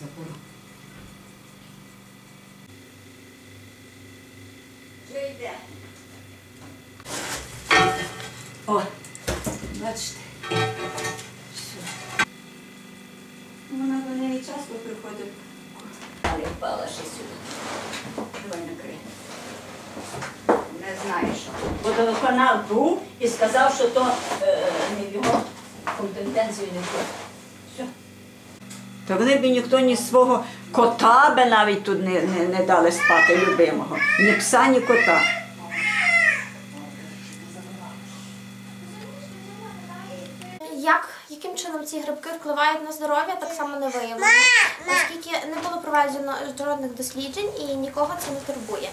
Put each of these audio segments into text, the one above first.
забору. Вже йде. О, бачите. Все. Вона до неї часто приходить, але впала ще сюди. Давай накрий. Не знаю, що. Водоканал був і сказав, що то е, не його компетенцію не входить. Все. То вони б ніхто ні свого кота би навіть тут не, не, не дали спати любимого. Ні пса, ні кота. Як, яким чином ці грибки впливають на здоров'я, так само не виявлено, оскільки не було проведено жодних досліджень і нікого це не турбує.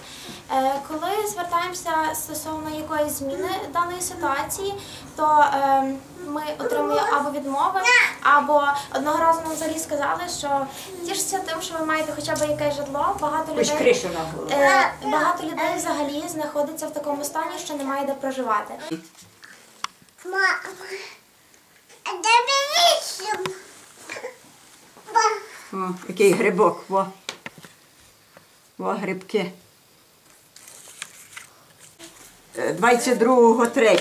Е, Коли звертаємося стосовно якоїсь зміни даної ситуації, то е, ми отримуємо або відмови, або одного разу нам взагалі сказали, що тішся тим, що ви маєте хоча б якесь житло. Багато людей е, багато людей взагалі знаходиться в такому стані, що немає де проживати. Мама, а дивіться. О, який грибок, во. Во грибки. Е, 22 3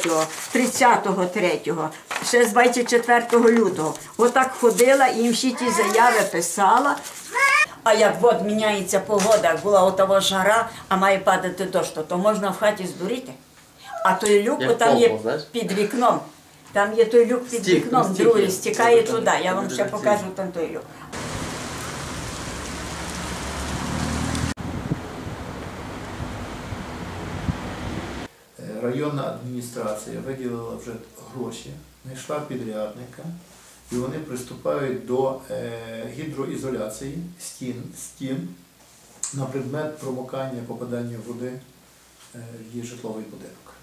30 3 ще з 24 лютого. Отак ходила і їм всі ті заяви писала. А як от міняється погода, як була отова жара, а має падати дощ, то, то можна в хаті здуріти. А той люк, Як там є знаєш? під вікном. Там є той люк під Стік, вікном, стік другий стікає туди. Я вам ще покажу там той люк. Районна адміністрація виділила вже гроші, знайшла підрядника, і вони приступають до е, гідроізоляції стін, стін на предмет промокання попадання води е, в її житловий будинок.